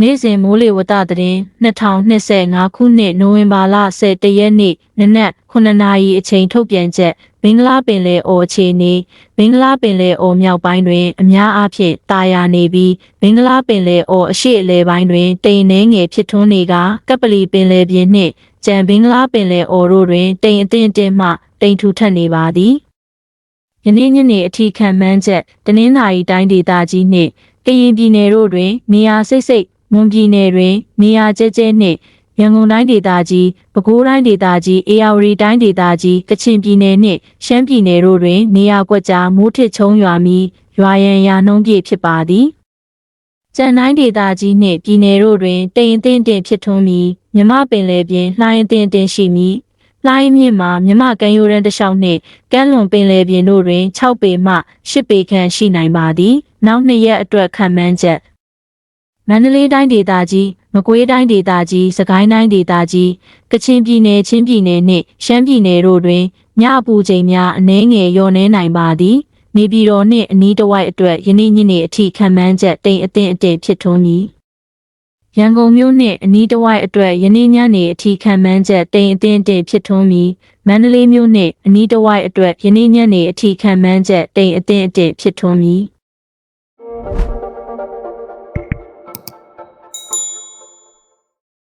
နေ့စဉ်မိုးလေဝသသတင်း2025ခုနှစ်နိုဝင်ဘာလ17ရက်နေ့နနက်9နာရီအချိန်ထုတ်ပြန်ချက်မင်္ဂလာပင်လယ်အော်အခြေအနေမင်္ဂလာပင်လယ်အော်မြောက်ပိုင်းတွင်အများအားဖြင့်တာယာနေပြီးမင်္ဂလာပင်လယ်အော်အရှေ့အလယ်ပိုင်းတွင်တိမ်နှဲငယ်ဖြစ်ထွန်းနေကကပလီပင်လယ်ပြင်နှင့်ကြံမင်္ဂလာပင်လယ်အော်တို့တွင်တိမ်အထင်အတင်းမှတိမ်ထူထပ်နေပါသည်ယနေ့ညနေအထိခံမှန်းချက်တနင်္သာရီတိုင်းဒေသကြီးနှင့်ကရင်ပြည်နယ်တို့တွင်နေရာစိတ်စိတ် မွန်ပြည်နယ်တွင် နေရာကျဲကျဲနှင့်ရန်ကုန်တိုင်းဒေသကြီးပဲခူးတိုင်းဒေသကြီးအေရဝတီတိုင်းဒေသကြီးကချင်ပြည်နယ်နှင့်ရှမ်းပြည်နယ်တို့တွင် နေရာကွက်ကြားမိုးထစ်ချုံရွာမီရွာရန်ရာနှုံးပြည့်ဖြစ်ပါသည်ကျန်တိုင်းဒေသကြီးနှင့်ပြည်နယ်တို့တွင်တိမ်အထင်တင်ဖြစ်ထွန်းပြီးမြမပင်လယ်ပြင်လှိုင်းအထင်တင်ရှိပြီးလှိုင်းမြင့်မှာမြမကမ်းရိုးတန်းတစ်လျှောက်နှင့်ကမ်းလွန်ပင်လယ်ပြင်တို့တွင်6ပေမှ10ပေခန့်ရှိနိုင်ပါသည်နောက်နှစ်ရက်အတွက်ခံမှန်းချက် မန္တလေးတိုင်းဒေသကြီးမကွေးတိုင်းဒေသကြီးစကိုင်းတိုင်းဒေသကြီးကချင်ပြည်နယ်ချင်းပြည်နယ်နှင့်ရှမ်းပြည်နယ်တို့တွင်ညအပူချိန်များအနည်းငယ်လျော့နည်းနိုင်ပါသည်နေပြည်တော်နှင့်အနီးတစ်ဝိုက်အတွက်ယနေ့ညနေအထိခံမှန်းချက်တိမ်အထင်အတင်ဖြစ်ထွန်းမည်ရန်ကုန်မြို့နှင့်အနီးတစ်ဝိုက်အတွက်ယနေ့ညနေအထိခံမှန်းချက်တိမ်အထင်အတင်ဖြစ်ထွန်းမည်မန္တလေးမြို့နှင့်အနီးတစ်ဝိုက်အတွက်ယနေ့ညနေအထိခံမှန်းချက်တိမ်အထင်အတင်ဖြစ်ထွန်းမည်